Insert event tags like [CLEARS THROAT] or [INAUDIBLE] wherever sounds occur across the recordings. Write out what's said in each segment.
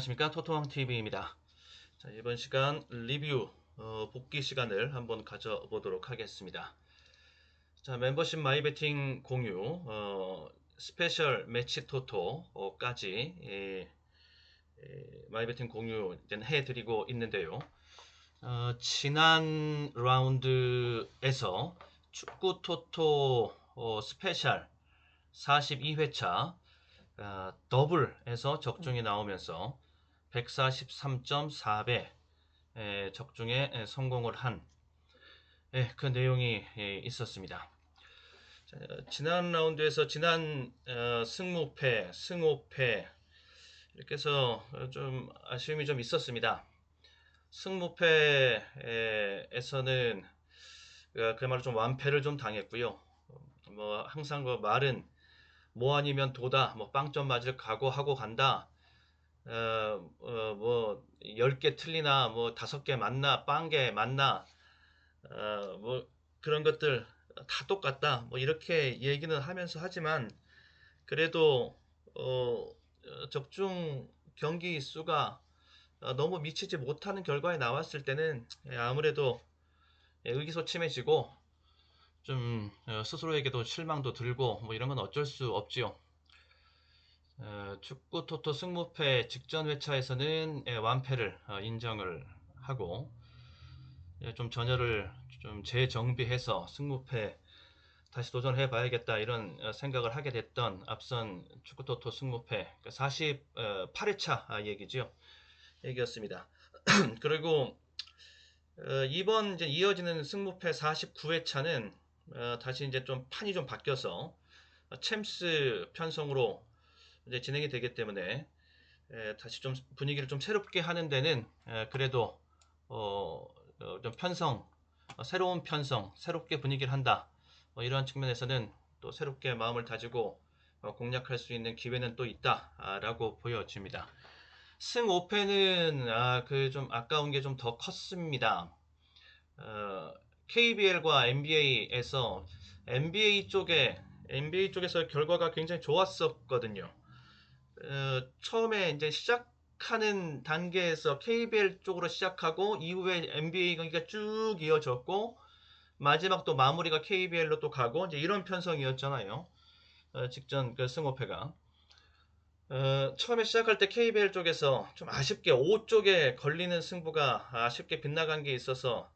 안녕하십니까 토토왕TV입니다. 자, 이번 시간 리뷰 어, 복귀 시간을 한번 가져보도록 하겠습니다. 자, 멤버십 마이베팅 공유 어, 스페셜 매치 토토까지 예, 예, 마이베팅 공유 해드리고 있는데요. 어, 지난 라운드에서 축구 토토 어, 스페셜 42회차 어, 더블에서 적중이 나오면서 143.4배 적중에 에, 성공을 한 그 내용이 예, 있었습니다. 자, 지난 라운드에서 지난 어, 승무패, 승오패 이렇게 해서 좀 아쉬움이 좀 있었습니다. 승무패에서는 그야말로 좀 완패를 좀 당했고요. 뭐 항상 그 말은 뭐 아니면 도다, 뭐 빵점 맞을 각오하고 간다. 어, 어, 뭐 10개 틀리나 뭐 5개 맞나 빵개 맞나 어, 뭐 그런 것들 다 똑같다. 뭐 이렇게 얘기는 하면서 하지만 그래도 어, 적중 경기 수가 어, 너무 미치지 못하는 결과에 나왔을 때는 아무래도 의기소침해지고 좀 어, 스스로에게도 실망도 들고 뭐 이런 건 어쩔 수 없지요. 어, 축구 토토 승무패 직전 회차에서는 예, 완패를 어, 인정을 하고 예, 좀 전열을 좀 재정비해서 승무패 다시 도전해 봐야겠다 이런 생각을 하게 됐던 앞선 축구 토토 승무패 48회차 그 아, 얘기죠. 얘기였습니다. [CLEARS THROAT] 그리고 이번 이제 이어지는 승무패 49회차는 어, 다시 이제 좀 판이 좀 바뀌어서 챔스 편성으로 이제 진행이 되기 때문에 에, 다시 좀 분위기를 좀 새롭게 하는 데는 에, 그래도 어, 어, 좀 편성 어, 새로운 편성 새롭게 분위기를 한다 뭐 이러한 측면에서는 또 새롭게 마음을 다지고 어, 공략할 수 있는 기회는 또 있다라고 보여집니다. 승 5패는 아, 그 좀 아까운 게 좀 더 컸습니다. 어, KBL과 NBA에서 NBA 쪽에 NBA 쪽에서 결과가 굉장히 좋았었거든요. 어, 처음에 이제 시작하는 단계에서 KBL 쪽으로 시작하고 이후에 NBA 경기가 쭉 이어졌고 마지막 또 마무리가 KBL로 또 가고 이제 이런 편성이었잖아요. 어, 직전 그 승호패가 어, 처음에 시작할 때 KBL 쪽에서 좀 아쉽게 5 쪽에 걸리는 승부가 아쉽게 빗나간 게 있어서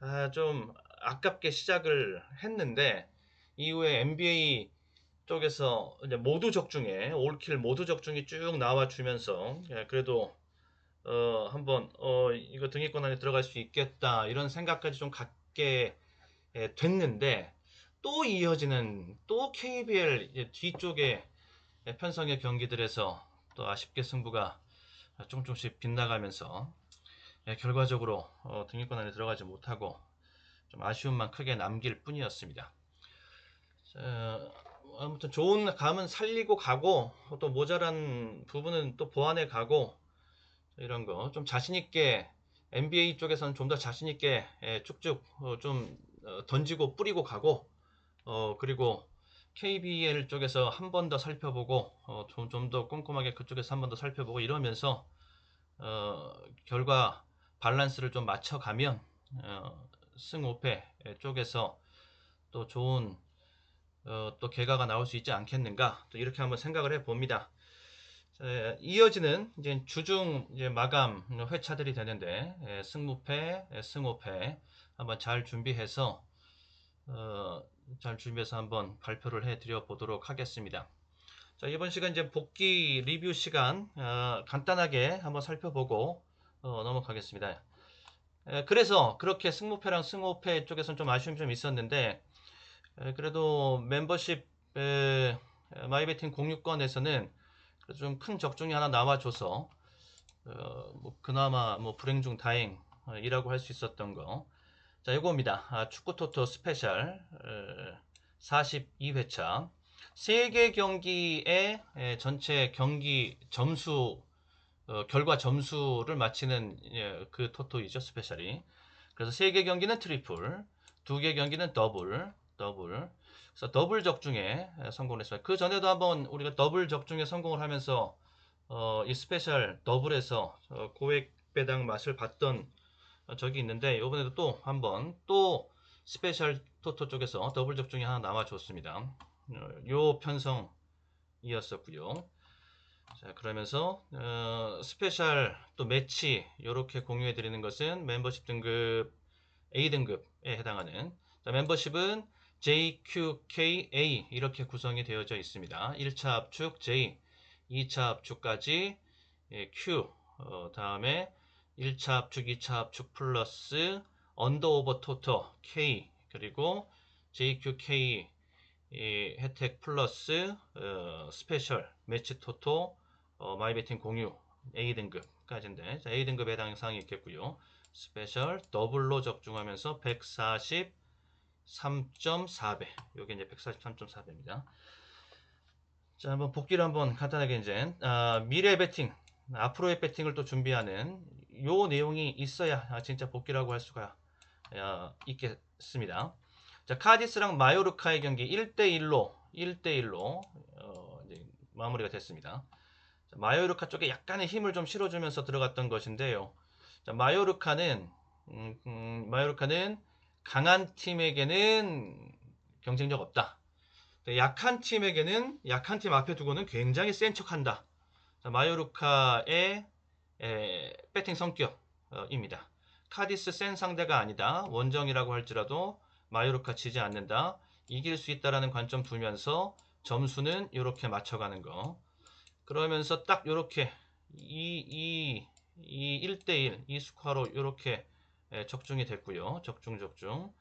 아, 좀 아깝게 시작을 했는데 이후에 NBA 쪽에서 이제 모두 적중에 올킬 모두 적중이 쭉 나와 주면서 예, 그래도 어 한번 어 이거 등위권 안에 들어갈 수 있겠다 이런 생각까지 좀 갖게 예, 됐는데 또 이어지는 또 KBL 뒤쪽에 예, 편성의 경기들에서 또 아쉽게 승부가 조금 조금씩 빗나가면서 예, 결과적으로 어, 등위권 안에 들어가지 못하고 좀 아쉬움만 크게 남길 뿐이었습니다. 어, 아무튼 좋은 감은 살리고 가고 또 모자란 부분은 또 보완해 가고 이런 거. 좀 자신 있게 NBA 쪽에서는 좀 더 자신 있게 예, 쭉쭉 어, 좀 어, 던지고 뿌리고 가고 어, 그리고 KBL 쪽에서 한 번 더 살펴보고 어, 좀더 꼼꼼하게 그쪽에서 한 번 더 살펴보고 이러면서 어, 결과 밸런스를 좀 맞춰가면 어, 승 5패 쪽에서 또 좋은 어, 또 결과가 나올 수 있지 않겠는가 또 이렇게 한번 생각을 해 봅니다. 이어지는 이제 주중 이제 마감 회차들이 되는데 예, 승무패, 예, 승호패 한번 잘 준비해서 어, 잘 준비해서 한번 발표를 해드려 보도록 하겠습니다. 자 이번 시간 이제 복귀 리뷰 시간 어, 간단하게 한번 살펴보고 어, 넘어가겠습니다. 그래서 그렇게 승무패랑 승호패 쪽에서는 좀 아쉬움이 좀 있었는데 그래도 멤버십 마이베팅 공유권에서는 좀 큰 적중이 하나 나와줘서 어, 뭐 그나마 뭐 불행 중 다행이라고 할 수 있었던 거. 자, 이거입니다. 아, 축구 토토 스페셜 42회차. 3개 경기의 전체 경기 점수 어, 결과 점수를 맞히는 예, 그 토토이죠 스페셜이. 그래서 세개 경기는 트리플, 두개 경기는 더블, 더블. 그래서 더블 적중에 성공을 했어요. 그 전에도 한번 우리가 더블 적중에 성공을 하면서 어, 이 스페셜 더블에서 어, 고액 배당 맛을 봤던 어, 적이 있는데 이번에도 또 한번 또 스페셜 토토 쪽에서 더블 적중이 하나 나와줬습니다. 어, 요 편성이었었고요. 자 그러면서 어, 스페셜 또 매치 이렇게 공유해 드리는 것은 멤버십 등급 A 등급에 해당하는 자, 멤버십은 JQKA 이렇게 구성이 되어져 있습니다. 1차 압축 J, 2차 압축까지 예, Q 어, 다음에 1차 압축, 2차 압축 플러스 언더 오버 토터 K 그리고 JQK 이 혜택 플러스 어, 스페셜 매치 토토 어, 마이베팅 공유 A 등급까지인데 자, A 등급에 해당 사항이 있겠고요. 스페셜 더블로 적중하면서 143.4배. 요게 이제 143.4배입니다. 자, 한번 복기를 한번 간단하게 이제 아, 미래 배팅, 앞으로의 배팅을 또 준비하는 요 내용이 있어야 아, 진짜 복기라고 할 수가 아, 있겠습니다. 자, 카디스랑 마요르카의 경기 1대1로 1대1로 어, 마무리가 됐습니다. 자, 마요르카 쪽에 약간의 힘을 좀 실어주면서 들어갔던 것인데요. 자, 마요르카는 음, 음, 마요르카는 강한 팀에게는 경쟁력 없다. 약한 팀에게는 약한 팀 앞에 두고는 굉장히 센 척한다. 자, 마요르카의 에, 배팅 성격입니다. 카디스 센 상대가 아니다. 원정이라고 할지라도 마요르카 치지 않는다. 이길 수 있다라는 관점 두면서 점수는 이렇게 맞춰가는 거. 그러면서 딱 이렇게 이, 이, 이 1대1 이 스코어로 이렇게 적중이 됐고요. 적중 적중.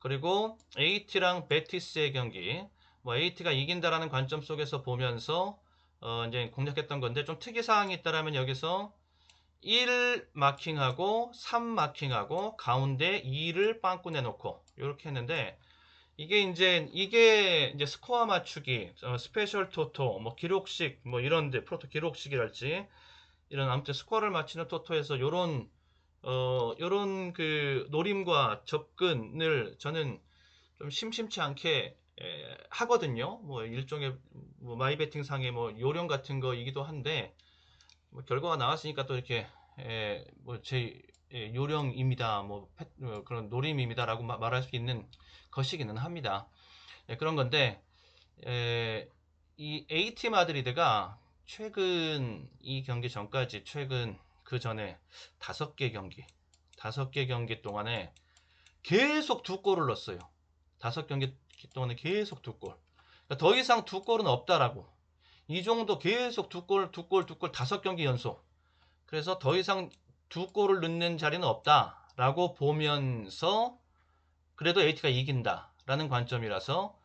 그리고 AT랑 베티스의 경기. 뭐 AT가 이긴다라는 관점 속에서 보면서 어 이제 공략했던 건데 좀 특이 사항이 있다라면 여기서 1 마킹하고 3 마킹하고 가운데 2를 빵꾸 내놓고 이렇게 했는데 이게 이제 이게 이제 스코어 맞추기, 어, 스페셜 토토, 뭐 기록식 뭐 이런데 프로토 기록식이랄지 이런 아무튼 스코어를 맞추는 토토에서 요런 어 요런 그 노림과 접근을 저는 좀 심심치 않게 에, 하거든요. 뭐 일종의 뭐 마이베팅 상의 뭐 요령 같은 거이기도 한데 뭐 결과가 나왔으니까 또 이렇게 뭐 제 요령입니다. 뭐 패, 어, 그런 노림입니다라고 마, 말할 수 있는 것이기는 합니다. 예, 그런 건데 에, 이 A팀 마드리드가 최근 이 경기 전까지 최근 그 전에 다섯 개 경기 다섯 개 경기 동안에 계속 두 골을 넣었어요. 다섯 경기 동안에 계속 두 골. 그러니까 더 이상 두 골은 없다라고. 이 정도 계속 두 골, 두 골, 두 골, 다섯 경기 연속. 그래서 더 이상 두 골을 넣는 자리는 없다라고 보면서 그래도 AT가 이긴다라는 관점이라서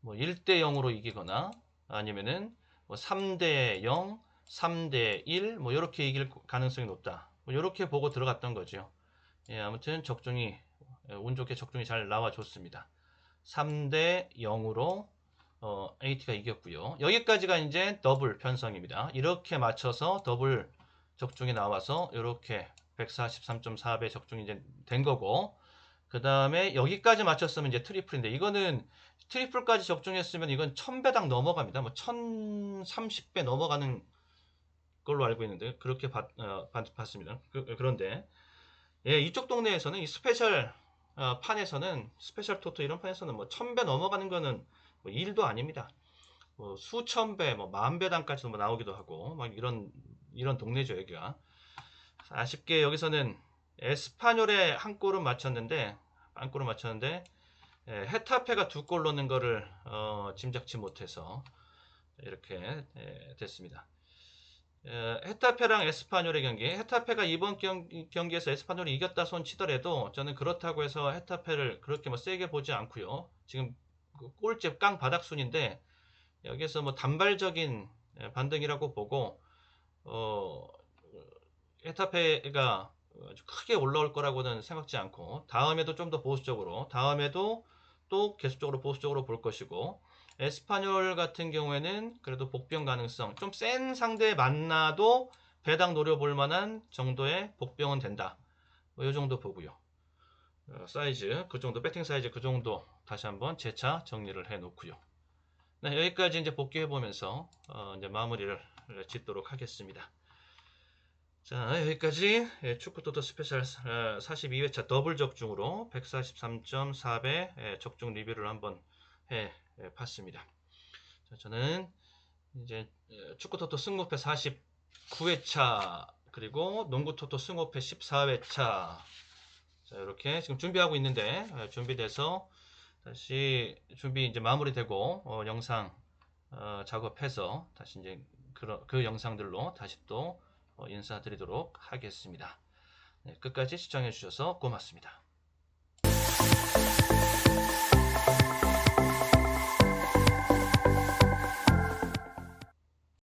뭐 1대 0으로 이기거나 아니면은 뭐 3대 0, 3대 1, 뭐 이렇게 이길 가능성이 높다. 뭐 이렇게 보고 들어갔던 거죠. 예, 아무튼 적중이 예, 운 좋게 적중이 잘 나와줬습니다. 3대 0으로 어, AT가 이겼고요. 여기까지가 이제 더블 편성입니다. 이렇게 맞춰서 더블 적중이 나와서 이렇게 143.4배 적중이 이제 된 거고 그 다음에 여기까지 맞췄으면 이제 트리플인데 이거는 트리플까지 적중했으면 이건 1000배당 넘어갑니다. 뭐 1030배 넘어가는 걸로 알고 있는데 그렇게 봤, 어, 봤습니다. 그, 런데 예, 이쪽 동네에서는 이 스페셜 어, 판에서는 스페셜 토토 이런 판에서는 뭐 1000배 넘어가는 거는 뭐 일도 아닙니다. 뭐 수천 배, 뭐 만 배당까지도 뭐 나오기도 하고 막 이런 이런 동네죠 여기가. 아쉽게 여기서는 에스파뇰에 한 골은 맞췄는데 한 골을 맞췄는데 예, 헤타페가 두 골 넣는 거를 어, 짐작치 못해서 이렇게 예, 됐습니다. 예, 헤타페랑 에스파뇰의 경기 헤타페가 이번 경기, 경기에서 에스파뇰이 이겼다 손 치더라도 저는 그렇다고 해서 헤타페를 그렇게 뭐 세게 보지 않고요. 지금 그 꼴찌 깡 바닥순인데 여기서 뭐 단발적인 예, 반등이라고 보고 어, 헤타페가 크게 올라올 거라고는 생각지 않고 다음에도 좀 더 보수적으로 다음에도 또 계속적으로 보수적으로 볼 것이고 에스파뇰 같은 경우에는 그래도 복병 가능성 좀 센 상대 만나도 배당 노려볼 만한 정도의 복병은 된다. 뭐 이 정도 보고요. 어, 사이즈 그 정도 배팅 사이즈 그 정도 다시 한번 재차 정리를 해 놓고요. 네, 여기까지 이제 복귀해 보면서 어, 이제 마무리를 짓도록 하겠습니다. 자, 여기까지 예, 축구토토 스페셜 42회차 더블 적중으로 143.4배 예, 적중 리뷰를 한번 해 예, 봤습니다. 자, 저는 이제 예, 축구토토 승무패 49회차 그리고 농구토토 승무패 14회차 자, 이렇게 지금 준비하고 있는데 예, 준비돼서 다시 준비 이제 마무리되고 어, 영상 어, 작업해서 다시 이제 그, 그 영상들로 다시 또 어, 인사드리도록 하겠습니다. 네, 끝까지 시청해 주셔서 고맙습니다.